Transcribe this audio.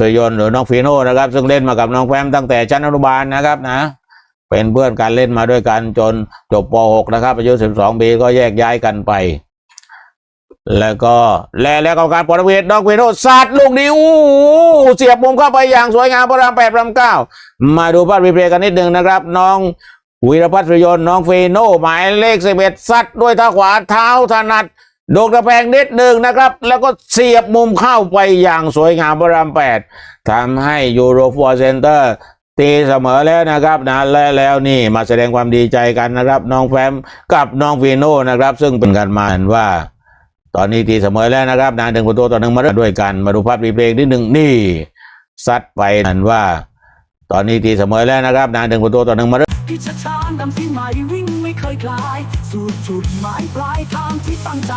สยนหรือน้องฟีโน่นะครับ ซึ่งเล่นมากับน้องแฟมตั้งแต่ชั้นอนุบาลนะครับนะ เป็นเพื่อนกันเล่นมาด้วยกันจนจบป .6 นะครับอายุ 12 ปีก็แยกย้ายกันไป แล้วก็แลแล้วก็การปรเวทน้องฟีโน่สัตว์ลูกนี้อู้เสียบมุมเข้าไปอย่างสวยงามพระรามแปดพระรามเก้ามาดูภาพรีเพลย์กันนิดหนึ่งนะครับ น้องวีรพัฒน์สยนน้องฟีโน่หมายเลข11ซัดด้วยท้าขวาเท้าถนัด โดกระแพงนิดหนึ่งนะครับ แล้วก็เสียบมุมเข้าไปอย่างสวยงามพระรามแปดทำให้ยูโรฟอร์เซนเตอร์ตีเสมอแล้วนะครับนะและแล้วนี่มาแสดงความดีใจกันนะครับ น้องแฟมกับน้องฟีโน่นะครับ ซึ่งเป็นกันมาว่า ตอนนี้ตีเสมอแล้วนะครับนะหนึ่งประตูต่อหนึ่งมาด้วยกัน มาดูภาพรีเพลย์นิดหนึ่งนี่ซัดไปนั่นว่า ตอนนี้ตีเสมอแล้วนะครับนะหนึ่งประตูต่อหนึ่งมา พิชชานำที่ใหม่วิ่งไม่เคยคลาย สู่จุดหมายปลายทางที่ตั้งใจ